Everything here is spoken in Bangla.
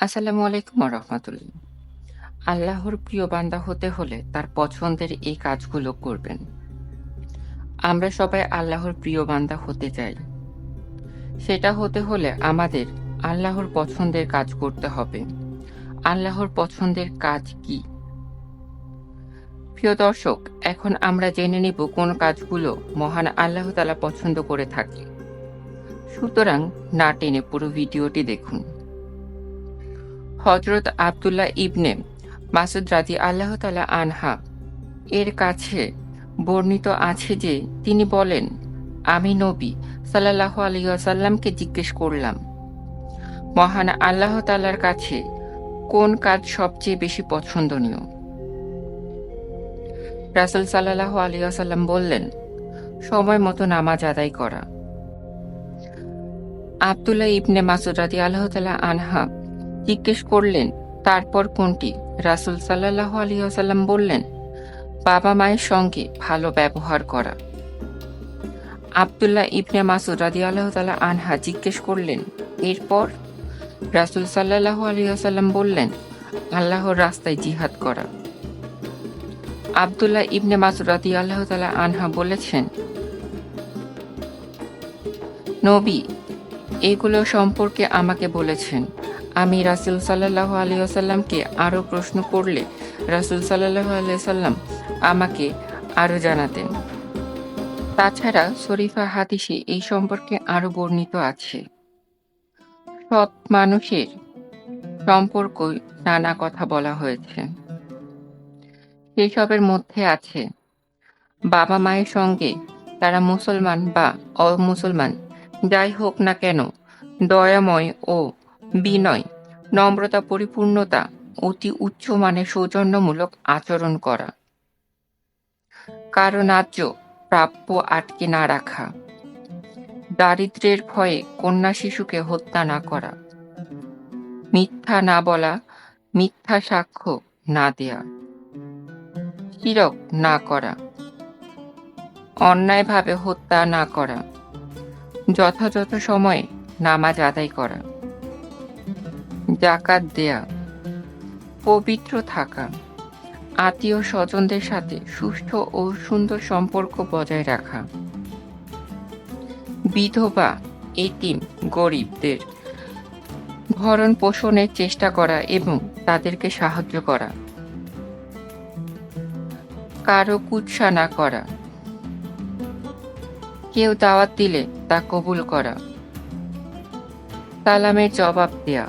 আসসালামু আলাইকুম রহমতুল্লাহ। আল্লাহর প্রিয় বান্দা হতে হলে তার পছন্দের এই কাজগুলো করবেন। আমরা সবাই আল্লাহর প্রিয় বান্দা হতে চাই। সেটা হতে হলে আমাদের আল্লাহর পছন্দের কাজ করতে হবে। আল্লাহর পছন্দের কাজ কি? প্রিয় দর্শক, এখন আমরা জেনে নিব কোন কাজগুলো মহান আল্লাহ তালা পছন্দ করে থাকে। সুতরাং না টেনে পুরো ভিডিওটি দেখুন। হজরত আবদুল্লাহ ইবনে মাসুদ রাজি আল্লাহ তালা আনহা এর কাছে বর্ণিত আছে যে তিনি বলেন, আমি নবী সাল্লাহ আলিয়াসাল্লামকে জিজ্ঞেস করলাম, মহান আল্লাহ তালার কাছে কোন কাজ সবচেয়ে বেশি পছন্দনীয়? রাসুল সাল্লাহ আলিয়াসাল্লাম বললেন, সময় মতো নামাজ আদায় করা। আবদুল্লাহ ইবনে মাসুদ রাজি আল্লাহ তালা আনহা জিজ্ঞেস করলেন, তারপর কোনটি? রাসুল সাল্লাহ আলিয়াসাল্লাম বললেন, বাবা মায়ের সঙ্গে ভালো ব্যবহার করা। আবদুল্লাহ ইবনে মাসুদ রাদি আল্লাহ তালা আনহা জিজ্ঞেস করলেন, এরপর? রাসুল সাল্লাহ আলিয়াসাল্লাম বললেন, আল্লাহর রাস্তায় জিহাদ করা। আবদুল্লাহ ইবনে মাসুদ রাদি আল্লাহ তালা আনহা বলেছেন, নবী, এগুলো সম্পর্কে আমাকে বলেছেন। আমি রাসুল সাল্লাহ আলিয়াসাল্লামকে আরও প্রশ্ন করলে রাসুল সাল্লাহ আলিয়াল্লাম আমাকে আরও জানাতেন। তাছাড়া শরীফা হাদিসে এই সম্পর্কে আরও বর্ণিত আছে। সৎ মানুষের সম্পর্ক নানা কথা বলা হয়েছে। সেসবের মধ্যে আছে, বাবা মায়ের সঙ্গে তারা মুসলমান বা অমুসলমান, যাই হোক না কেন, দয়াময় ও বিনয়, নম্রতা, পরিপূর্ণতা, অতি উচ্চ মানের সৌজন্যমূলক আচরণ করা। কারও ন্যায্য প্রাপ্য আটকে না রাখা। দারিদ্রের ভয়ে কন্যা শিশুকে হত্যা না করা। মিথ্যা না বলা, মিথ্যা সাক্ষ্য না দেয়া। শিরক না করা। অন্যায়ভাবে হত্যা না করা। যথাযথ সময়ে নামাজ আদায় করা। জাকাত দেয়া, পবিত্র থাকা আত্মীয় স্বজনদের সাথে সুস্থ ও সুন্দর সম্পর্ক বজায় রাখা। বিধবা, এতিম, গরিবদের ভরণ পোষণের চেষ্টা করা এবং তাদেরকে সাহায্য করা। কারও কুৎসা না করা। কেউ দাওয়াত দিলে তা কবুল করা। সালামের জবাব দেয়া।